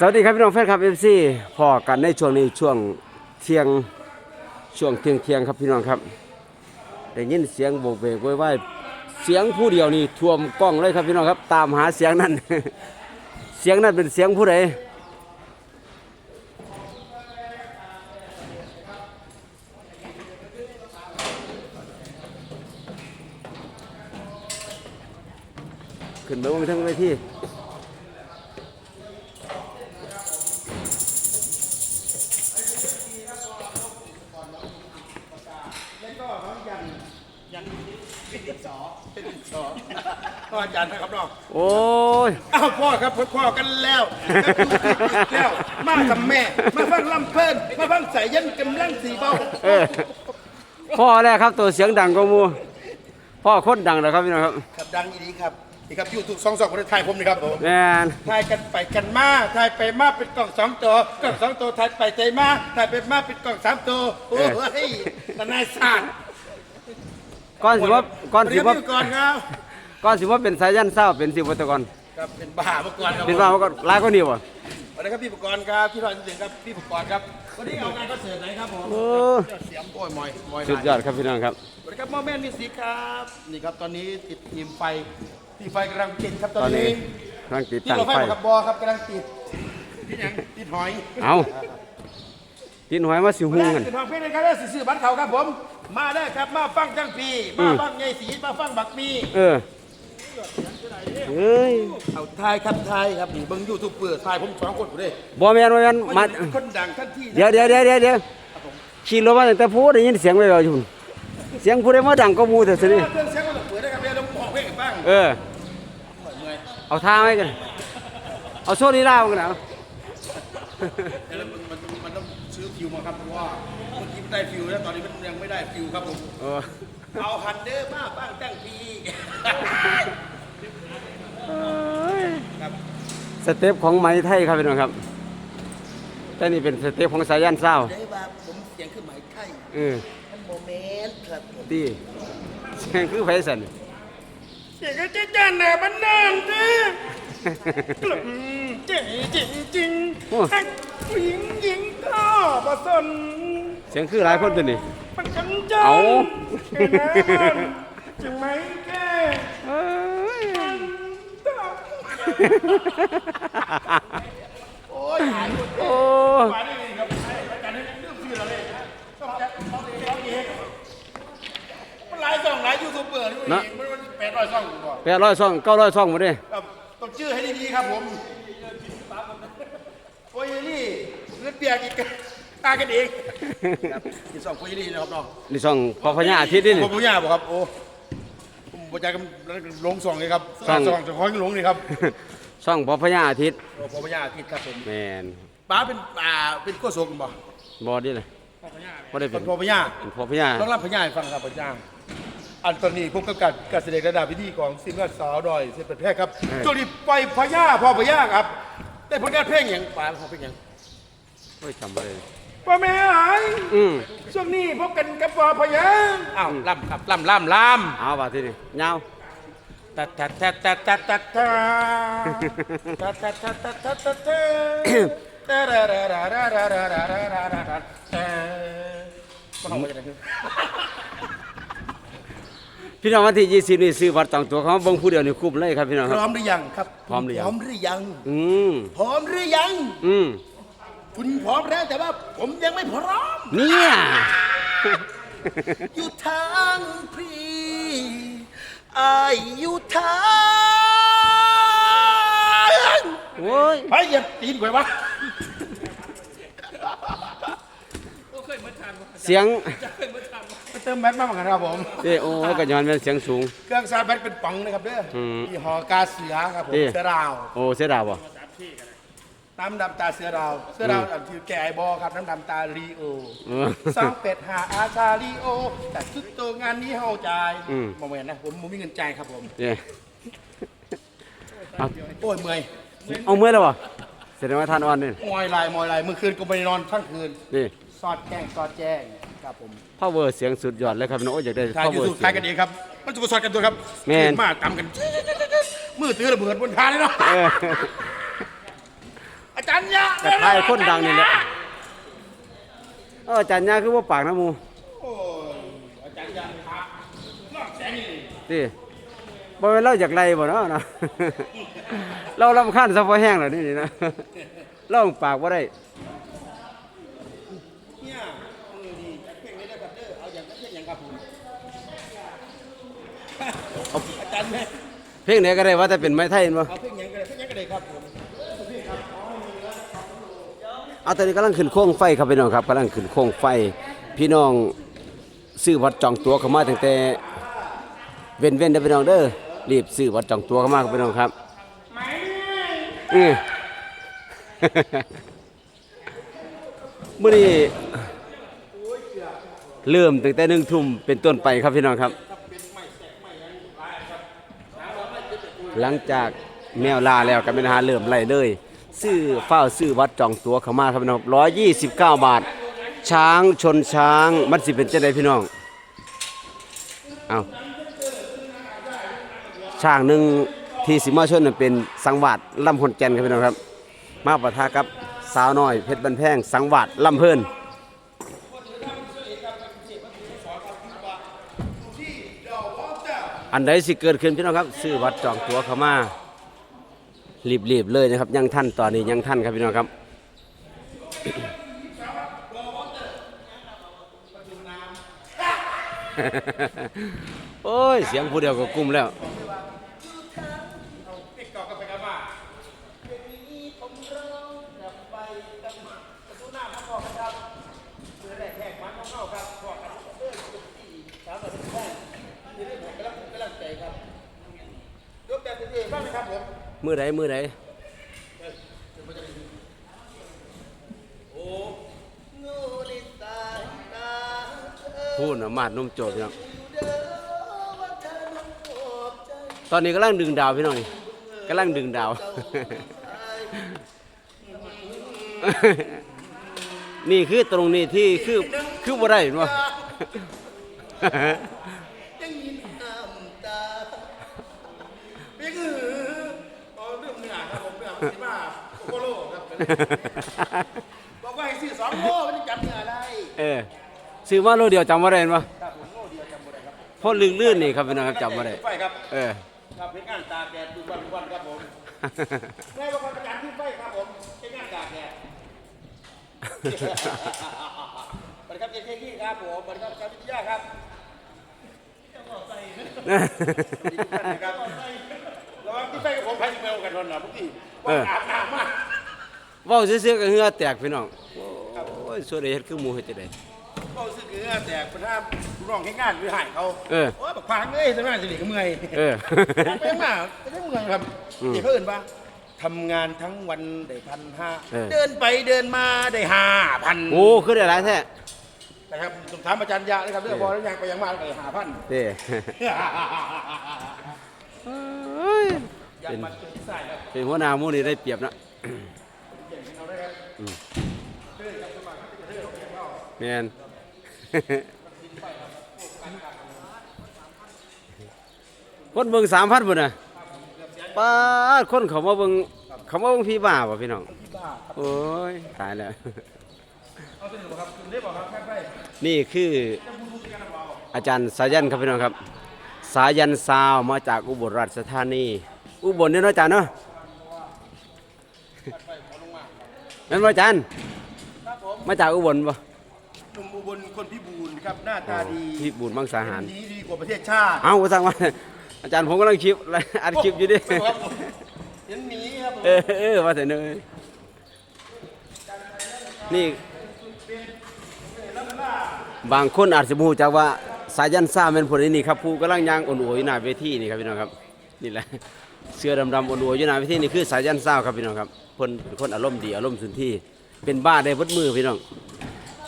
สวัสดีครับพี่น้องแฟนคลับเอฟซีพอกันในช่วงนี้ช่วงเที่ยงช่วงเที่ยงเที่ยงครับพี่น้องครับได้ยินเสียงโบกเบกไว้ว่าเสียงผู้เดียวนี่ท่วมกล้องเลยครับพี่น้องครับ ตามหาเสียงนั้นเสียงนั้นเป็นเสียงผู้ใดขึ้นไปบนทั้งเวที โอ้ย อ้าวพ่อครับพ่อกันแล้วก็ดูติดแล้ว มาทำแม่ มาฟังลำเพลินมาฟังสายยันกำลังสีเบาเออ พ่อแรกครับตัวเสียงดังกว่าหมูพ่อโคตรดังเลยครับพี่น้องครับครับดังอีนี้ครับนี่ครับยูทูบสองสองคนไทยผมนี่ครับผมแม่นถ่ายกันไปกันมาถ่ายไปมาเป็นกล่องสองตัวกล่องสองตัวถ่ายไปใจมาถ่ายไปมาเป็นกล่องสามตัวโอ้ยทนายศาสตร์ก่อนสิว่าก่อนสิว่าเดี๋ยวก่อนครับ ก่อนสิว่าเป็นสายยันเศร้าเป็นสิวัตกรครับเป็นบ้าเมื่อก่อนครับเป็นว่ามันก็หลายกว่านี้บ่สวัสดีครับพี่ประกรณ์ครับพี่รอยจริงครับพี่ประกรณ์ครับวันนี้เอางานคอนเสิร์ตไหนครับผมโอ้เสียงโอ้ยมอยมอยหลายสุดยอดครับพี่น้องครับสวัสดีครับหมอแม่นมีสีครับนี่ครับตอนนี้ติดทีมไฟทีมไฟกำลังติดครับตตออนนนี้นี้กำลังติดที่ตั้งเราไฟไฟกับบอครับกำลังติดติดหยังติดหอยเอากินหอยมาสิมาหุงได้กันติดทองเพชรเลยครับได้สื่อบัตรเขาครับผม มาได้ครับมาฟังจังพีอืมามฟังไงสีมาฟังบักมีเออ เอ้ยเอาทายครับทายครับนี่เบิ้งยูทูบเปิดทายผมสองคนอยู่เลยบ่แม่นบ่แม่นมาคนดังท่านที่เดี๋ยวเดี๋ยวเดี๋ยวเดี๋ยวเดี๋ยวขี่รถมาตั้งแต่พูดได้ยินเสียงไว้บ่อยู่เสียงผู้ใดมาดังก็หมู่แต่สินี่เครื่องเสียงก็ต้องเปิดได้ครับเดี๋ยวต้องบอกเพลงให้ฟังเออเมื่อยเอาท่าไว้กันเอาโซลีลามากันเอาเดี๋ยวมันมันมันต้องซื้อฟิวมาครับเพราะว่าเมื่อกี้มันได้ฟิวแล้วตอนนี้มันยังไม่ได้ฟิวครับผมเออเอาฮันเดอร์มาบ้างตั้งที ครับสเต็ปของไหมไทยครับพี่น้องครับแต่นี่เป็นสเต็ปของสายันเศร้าได้ว่าผมเสียงคือหมายไทยเออมันโมเมนต์ครับผมดีเสียงคือไฟสันเสียงก็จะจันแหน่มันนานเด้อกลุ่มเจ๋งจริงจริงโอ้ฮักผู้หญิงหญิงก็ประสนเสียงคือหลายคนตัวนี้มันกันจันเอาแค่นั้นจึงไม่แก้ โอ้ยโอ้หลายช่องหลายยูทูบเบอร์นี่มัแปดร้อยช่องก่อนแปดร้อยช่องเก้าร้อยช่องมาดิต้องชื่อให้ดีๆครับผมโอ้ยนี่เลือดเปียกอีกตากันเองนี่ช่องโอ้ยนี่นะครับน้องนี่ช่องพอพญาอาทิตย์นี่พอพญาบ่ครับโอ้ บรรยายกันลงสองเลยครับส่องสองจะคอยลงนี่ครับซ่องพอพญาอาทิตย์โอ้ผมผู้ย่าคิดครับผมแมนป้าเป็นอ่าเป็นโกโซกบ่บอดี้เลยบ่ได้เป็เป็นนพ่อผู้ย่าเป็นพอพญาต้องรับพญาให้ฟังครับพญาอันตอนนี้ผมก็กัดการแสดงระดับพิธีของซิงเกิลสาวดอยเสด็จแพร่ครับช่วงนี้ไปพญาพ่อพญาครับได้ผลงานเพลงอย่างป่าเขาเป็นอย่างโอ้ยจำบ่ได้ พ่อแม่หายอืมช่วงนี้พบกันกับพ่อพญาอ้าวล่ำครับล่ำล่ำล่ำเอาบาดทีนี้ยาวตัดตัดตัดตัดตัดตัดตัดตัดตัดตัดตัดตัดตัดตัดมันออกมาจากไหนพี่น้องวันที่ 20 นี่ซื้อบัตรจองตั๋วเขาเบิ่งผู้เดียวนี่คุ้มเลยครับพี่น้องคพรับ ร้อมหรือยังครับพร้อมหรือยัง พร้อมหรือยัง อืมพร้อมหรือยัง อืม คุณพร้อมแล้วแต่ว่าผมยังไม่พร้อม เนี่ย อยู่ทางพี่อายอยู่ทางโอ้ยเฮ้ยอย่าตีนกวยวะเสียงเติมแบตมาเหมือนกันครับผมเอ้โอ้ยก็ย้อนเป็นเสียงสูง เครื่องซาวด์แบตเป็นป๋องนะครับเด้ออมยี่ห้อกาเสือครับผมนี่เสือดาว โอ้เสียดายบ่ น้ำดำตาเสือดาวเสือดาวอันที่แก่ไอบอครับน้ำดำตาลีโอเออสองเป็ดหาอาชาลีโอ แต่ชุดโตงานนี้เฮาจ่ายอืมโมเมนนะผมผมมีเงินจ่ายครับผม เนี่ยเอาโอ้ยเมื่อยเอาเมื่อยแล้วบ่แสดงว่าท่านอ่อนนี่มอยลายมอยลายเมื่อคืนก็ไม่ได้นอนทั้งคืน นี่สอดแจ้งสอดแจ้งครับผมพาวเวอร์เสียงสุดยอดเลยครับพี่น้องโอ้ยอยากได้ทายพาวยูเวอร์ทูบเสีทายยกันงเองครับมันจะมาสอดกันตัวครับแม่น ขึ้มาตำกัน มือตื้อระเบิดบนทางเลยเนาะ เอออา จารย์ารย์ยะแต่ทายคนดังนี่แหละเอออาจารย์ยาคือว่าปากนะหมูโอ้ยอาจารย์ยะครับนอกแสงนี่ดิบ่แม่นเราอยากไล่บ่เนาะนะ เราลำคาญซะพอแห้งแล้วนี่นี่นะเราปากบ่ได้เนี่ยเออดีจักเพลงนี้ได้ครับเด้อเอาอย่างนั้นเพลงอย่างครับผมอาจารย์แม่เพลงไหนก็ได้ว่าแต่เป็นไม้ไทยเห็นบ่เอาเพลงอย่างก็ได้เพลงอย่างก็ได้ครับผม เอาตอนนี้กำลังขึ้นโค้งไฟครับพี่น้องครับกำลังขึ้นโค้งไฟ พี่น้องซื้อบัตรจองตั๋วเข้ามาตั้งแต่เว้นเว้นๆเด้อพี่น้องเด้อรีบซื้อบัตรจองตั๋วเข้ามาครับพี่น้องครับอือมื้อนี้เริ่มตั้งแต่หนึ่งทุ่มเป็นต้นไปครับพี่น้องครับ หลังจากแมวลาแล้วกับเป็นอาหารเริ่มไล่เลย ซื้อเฝ้าซื้อวัดจองตัวเข้ามาครับพี่น้องร้อยยี่สิบเก้าบาท ช้างชนช้างมันสิเป็นเจ้าใดพี่น้องเอาช้างหนึ่งที่สิมาชนเป็นสังวาดลำพนแกนครับพี่น้องครับ มาปะทะกับสาวน้อยเพชรบันแพงสังวาดลำเพิ่นอันใดสิเกิดขึ้นพี่น้องครับ ซื้อวัดจองตัวเข้ามา รีบๆเลยนะครับยังท่านตอนนี้ยังท่านครับพี่น้องครับโอ้ยเสียงผู้เดียวก็กุ้มแล้ว ยกแบบเท่ๆบ้างไหมครับผ มือใดมือใดพูดนะมาดนุ่มโจทย์พี่น้องตอนนี้กำลังดึงดาวพี่น้องนี่กำลังดึงดาว นี่คือตรงนี้ที่คือคือบ่ได้เห็นบ่ บบอกว่าให้ซื้อสองโลมันจะจำเนื้ออะไรเออซื้อมาโลเดียวจำบ่ได้เห็นบ่ครับผมโลเดียวจำบ่ได้ครับเพราะลื่นๆนี่ครับพี่น้องครับจำบ่ได้ไฟครับเออครับเป็นงานตากแดดดูวันวันครับผมแม่บอกว่าประกันที่ไฟครับผมเป็นงานตากแดดสวัสดีครับเจนเทกี้ครับผมสวัสดีครับอาจารย์วิทยาครับสวัสดีทุกท่านนะครับระวังที่ไฟกับผมไฟสิเมลกันทนนะพวกพี่ว่าอาบน้ำมาก เว้าซื่อๆก็เหงื่อแตกพี่น้องโอ้ยสวยได้เฮ็ดคือหมูเฮ็ดจังได๋ก็รู้สึกเหงื่อแตกเป็นท่าร้องให้งานหรือหายเขาเออโอ้ยบักพางเอ้ยทำงานสิริก็เมื่อยเออไปยังมาก็ได้เมื่อยครับอืมเดี๋ยวเขาเอื่นปะทำงานทั้งวันได้พันห้าเออเดินไปเดินมาได้ห้าพันโอ้คือได้หลายแท้นะครับผมถามอาจารย์ยะนะครับเรื่องพอแล้วยังไปยังมาได้ห้าพันเด้ยังมาจนที่ใส่ครับเป็นหัวหน้าหมู่นี่ได้เปรียบนะเอาได้ครับ แมนคนเบิ่ง3,000พุ่นะป้าดคนเขามาเบิ่งเขามาเบิ่งพี่บ้าบ่ะพี่น้องโอ้ยตายแล้วนี่คืออาอาจารย์สายันครับพี่น้องครับ สายันซาวมาจากอุบลราชธานี อุบลเนี่ยเนาะอาจารย์เนาะ นั่นว่าอาจารย์ครับผมมาจากอุบลปะหนุ่มอุบลคนพิบูลครับหน้าตาดีพี่บุญมังสาหาร ดีดีกว่าประเทศชาติเอ้าสั่งมาอาจารย์ผมกำลังคลิปอัดคลิปอยู่ดิ ครับผมเห็นหมีครับผมเออเออว่าแต่เนยนี่ บางคนอาจจะบูจากว่าสายันซ่าเป็นผู้ใดนี่ครับผู้กำลังย่างอ่อนอัวอยู่หน้าเวทีนี่ครับพี่น้องครับ นี่แหละ เสื้อดำๆอ่นอัวอยู่หน้าเวทีนี่คือสายยันซ่าครับพี่น้องครับเพิ่นเป็นคนอารมณ์ดีอารมณ์สุนที่เป็นบ้าได้เบดมือพี่น้อง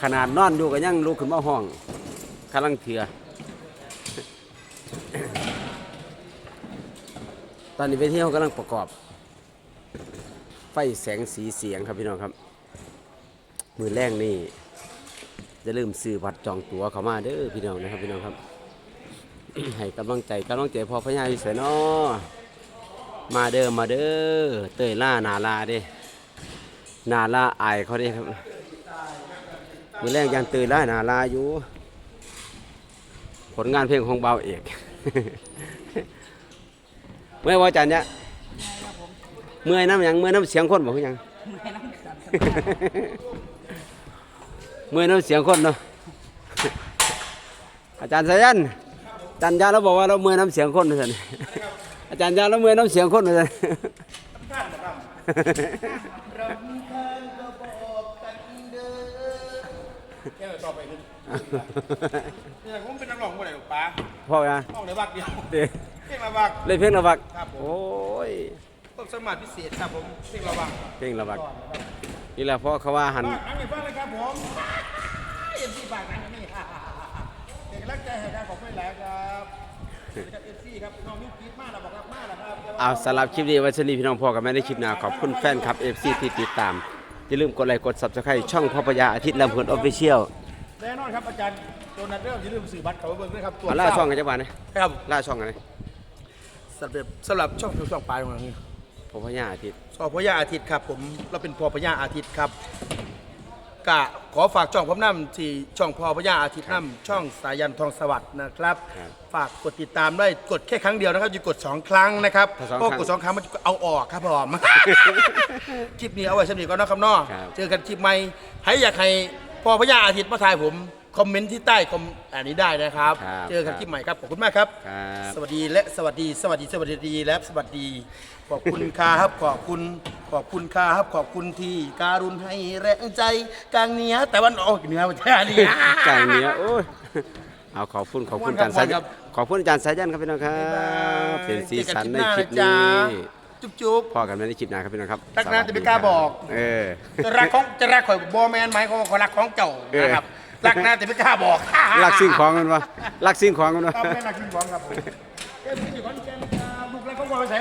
ขนาดนอนอยู่ก็ยังลุกขึ้นมาห้องกำลังเถื่อตอนนี้เวทีเขากำลังประกอบ ไฟแสงสีเสียงครับพี่น้องครับ มือแรกนี่จะลืมซื้อบัตรจองตั๋วเข้ามาเด้อพี่น้องนะครับพี่น้องครับให้กำลังใจกำลังใจพอพญาอยู่เสยเนาะ มาเด้อมาเด้อเตยล่านาลาเด้นาลาไอเขาเด้ครับมือแรกยังเตื่นได้หนาลาอยู่ ผลงานเพลงของเบาเอกเมื่อว่าอาจันเนี่ยเมื่อยน้ำยังเมื่อยน้ำเสียงคนบอกคือหยังเมื่อยน้ำเสียงคนเนาะอาจารย์สายันอาจารย์ยาเราบอกว่าเราเมื่อยน้ำเสียงคนนะท่าน อาจารย์ยาเราเมื่อยน้ำเสียงคนนะท่านแค่ต่อไปขึ้นเนี่ยผมเป็นนักร้องบ่ได้หรอกป้าพ่อนะร้องได้บักเดียวเด้เพลงละบัก เล่นเพลงระบักครับผม โอ้ยต้องสมัครพิเศษครับผมเพลงละบักเพลงระบักนี่แหละเพราะเขาว่าหันฝากหนังให้ฟังเลยครับผมเอ็มซีฝากหนังอันนี้เป็นกำลังใจให้ครับขอบคุณหลายครับสวัสดีครับ เอ็มซีครับน้องมิ้วกรีดมากนะบอกรักมากนะครับเอาสำหรับคลิปนี้ไวันนี้พี่น้องพ่อกับแม่ในคลิปหน้าขอบคุณแฟนคลับ FC ที่ติดตาม อย่าลืมกดไลค์กด Subscribe ช่องพ่อพญาอาทิตย์ลำเพลินออฟฟิเชียลแน่นอนครับอาจารย์โดนัทเริ่มอย่าลืมสื่อบัตรเขาไปเบิ่งด้วยครับตัวล่าช่องกันจังหวะนี้ครับล่าช่องกันเลยสำหรับสำหรับช่องช่องปลายของเรานี่พ่อพญาอาทิตย์ช่องพญาอาทิตย์ครับผมเราเป็นพ่อพญาอาทิตย์ครับ กะขอฝากช่องผมน้ำที่ช่องพ่อพญาอาทิตย์น้ำช่องสายันทองสวัสดิ์นะครับฝากกดติดตามได้กดแค่ครั้งเดียวนะครับอย่ากดสองครั้งนะครับเพราะกดสองครั้งมันจะเอาออกครับผมคลิปนี้เอาไว้สำหรับก่อนนะครับเนาะเจอกันคลิปใหม่ใครอยากให้พ่อพญาอาทิตย์มาถ่ายผมคอมเมนต์ที่ใต้คอมอันนี้ได้นะครับเจอกันคลิปใหม่ครับขอบคุณมากครับ ครับ สวัสดีและสวัสดีสวัสดีสวัสดีและสวัสดี ขอบคุณครับขอบคุณขอบคุณครับขอบคุณที่การุณให้แรงใจกลางเหนือแต่วันออกเหนือประเทศนี้กลางเหนี้ยโอ้ยเอาขอบคุณขอบคุณอาจารย์สายัครันบขอบคุณอาจารย์สายันครับพี่น้องครับเป็นสีสันในคลิปเจอกันี้นคลิปหน้านะจ๊ะจุ๊บจุ๊บ พ่อกันในคลิปหน้าครับพี่น้องครับรักนะสวัสดีแต่ไม่กล้าบอก เออ จะรักของจะรักข่อยบอแมนไหมของคนรักของเจ้าเออนะครับรักนะแต่ไม่กล้าบอกรักสิ่งของกันวะรักสิ่งของกันวะ ครับไม่รักสิ่งของครับผมเอ้ยพี่อยู่ขอนแก่นครับลูกรักของบอยใส่